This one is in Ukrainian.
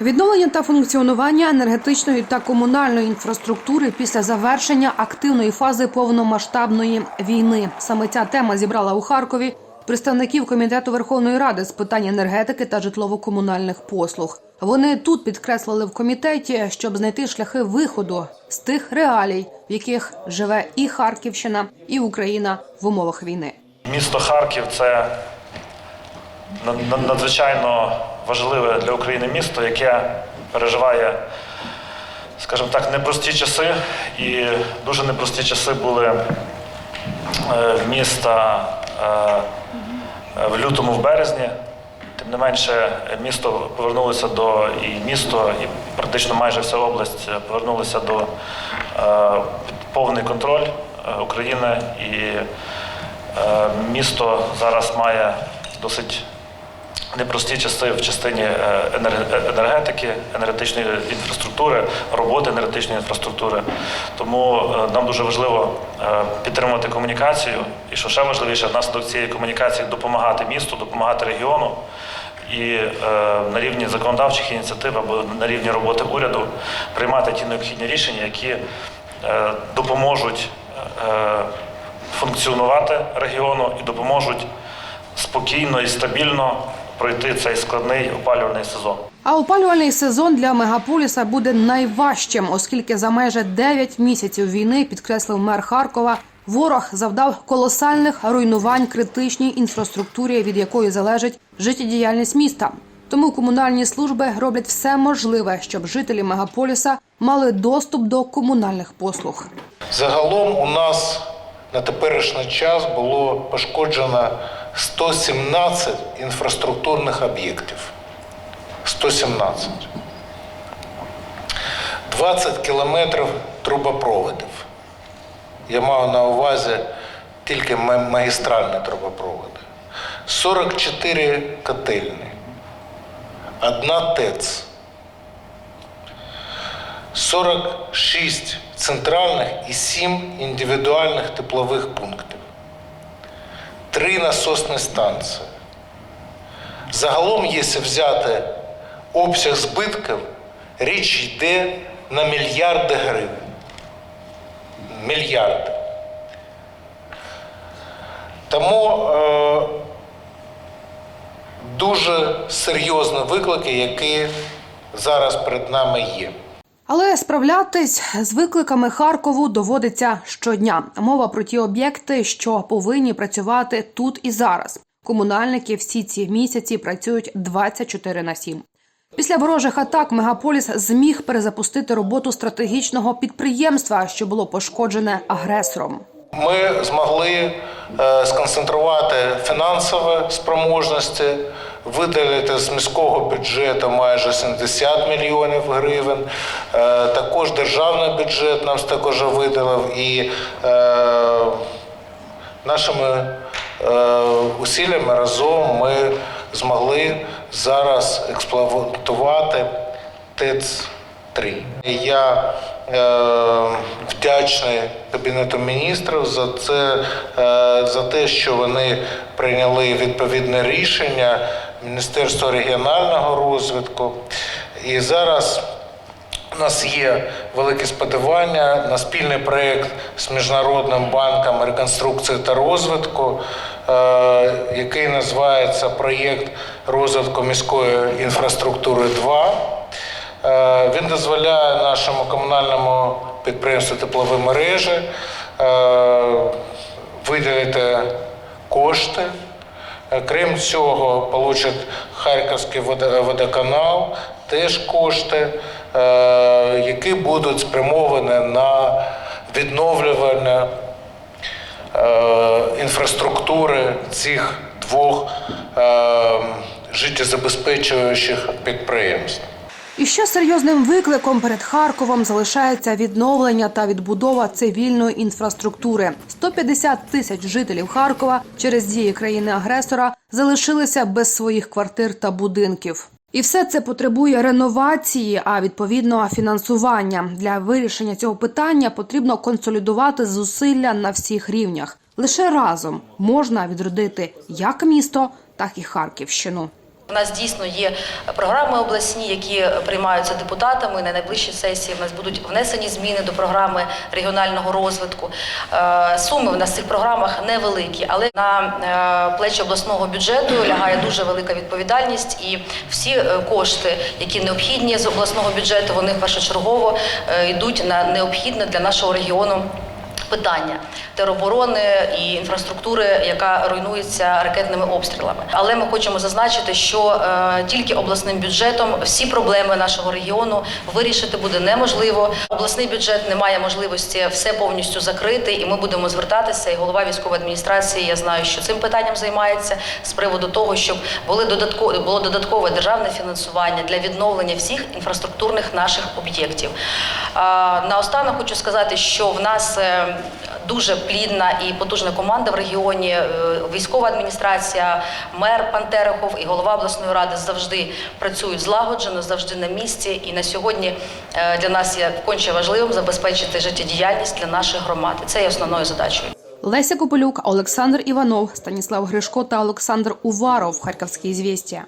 Відновлення та функціонування енергетичної та комунальної інфраструктури після завершення активної фази повномасштабної війни. Саме ця тема зібрала у Харкові представників комітету Верховної Ради з питань енергетики та житлово-комунальних послуг. Вони тут підкреслили в комітеті, щоб знайти шляхи виходу з тих реалій, в яких живе і Харківщина, і Україна в умовах війни. Місто Харків це над- над- надзвичайно важливе для України місто, яке переживає, скажімо так, непрості часи. І дуже непрості часи були е, в міста е, е, в лютому, в березні. Тим не менше, місто повернулося до і місто, і практично майже вся область повернулися до повний контроль України. І Місто зараз має досить непрості часи в частині е, енергетики, енергетичної інфраструктури, роботи енергетичної інфраструктури. Тому е, нам дуже важливо е, підтримувати комунікацію, і що ще важливіше, внаслідок цієї комунікації допомагати місту, допомагати регіону. І е, на рівні законодавчих ініціатив або на рівні роботи уряду приймати ті необхідні рішення, які е, допоможуть е, функціонувати регіону і допоможуть спокійно і стабільно пройти цей складний опалювальний сезон. А опалювальний сезон для мегаполіса буде найважчим, оскільки за майже 9 місяців війни, підкреслив мер Харкова, ворог завдав колосальних руйнувань критичній інфраструктурі, від якої залежить життєдіяльність міста. Тому комунальні служби роблять все можливе, щоб жителі мегаполіса мали доступ до комунальних послуг. Загалом у нас на теперішній час було пошкоджено 117 інфраструктурних об'єктів. 117. 20 кілометрів трубопроводів. Я маю на увазі тільки магістральні трубопроводи. 44 котельні. Одна ТЕЦ. 46 центральних і 7 індивідуальних теплових пунктів, 3 насосні станції. Загалом, якщо взяти обсяг збитків, річ йде на мільярди гривень. Мільярди. Тому е, дуже серйозні виклики, які зараз перед нами є. Але справлятись з викликами Харкову доводиться щодня. Мова про ті об'єкти, що повинні працювати тут і зараз. Комунальники всі ці місяці працюють 24 на 7. Після ворожих атак мегаполіс зміг перезапустити роботу стратегічного підприємства, що було пошкоджене агресором. Ми змогли е, сконцентрувати фінансові спроможності, виділити з міського бюджету майже 70 мільйонів гривень. Е, Також державний бюджет нам також виділив і е, нашими е, усиллями разом ми змогли зараз експлуатувати ТЕЦ 3. Я вдячний Кабінету міністрів за це, за те, що вони прийняли відповідне рішення Міністерства регіонального розвитку. І зараз у нас є велике сподівання на спільний проєкт з Міжнародним банком реконструкції та розвитку, е, який називається проєкт розвитку міської інфраструктури 2. Е, Він дозволяє нашому комунальному підприємству теплові мережі е, виділити кошти. Е, Крім цього, получить Харківський водоканал теж кошти, е, які будуть спрямовані на відновлювання е, інфраструктури цих двох життєзабезпечуючих підприємств. І ще серйозним викликом перед Харковом залишається відновлення та відбудова цивільної інфраструктури. 150 тисяч жителів Харкова через дії країни-агресора залишилися без своїх квартир та будинків. І все це потребує реновації, а відповідно фінансування. Для вирішення цього питання потрібно консолідувати зусилля на всіх рівнях. Лише разом можна відродити як місто, так і Харківщину. У нас дійсно є програми обласні, які приймаються депутатами. На найближчій сесії в нас будуть внесені зміни до програми регіонального розвитку. Е, Суми в нас в цих програмах невеликі, але на е, плечі обласного бюджету лягає дуже велика відповідальність, і всі е, кошти, які необхідні з обласного бюджету, вони першочергово йдуть на необхідне для нашого регіону питання тероборони і інфраструктури, яка руйнується ракетними обстрілами. Але ми хочемо зазначити, що е, тільки обласним бюджетом всі проблеми нашого регіону вирішити буде неможливо. Обласний бюджет не має можливості все повністю закрити, і ми будемо звертатися. І голова військової адміністрації я знаю, що цим питанням займається з приводу того, щоб були додаткове було додаткове державне фінансування для відновлення всіх інфраструктурних наших об'єктів. А, Наостанок хочу сказати, що в нас е, дуже плідна і потужна команда в регіоні. Е, Військова адміністрація, мер пан Терехов і голова обласної ради завжди працюють злагоджено, завжди на місці. І на сьогодні е, для нас є конче важливим забезпечити життєдіяльність для наших громад. Це є основною задачею. Леся Копилюк, Олександр Іванов, Станіслав Гришко та Олександр Уваров. Харківські звістя.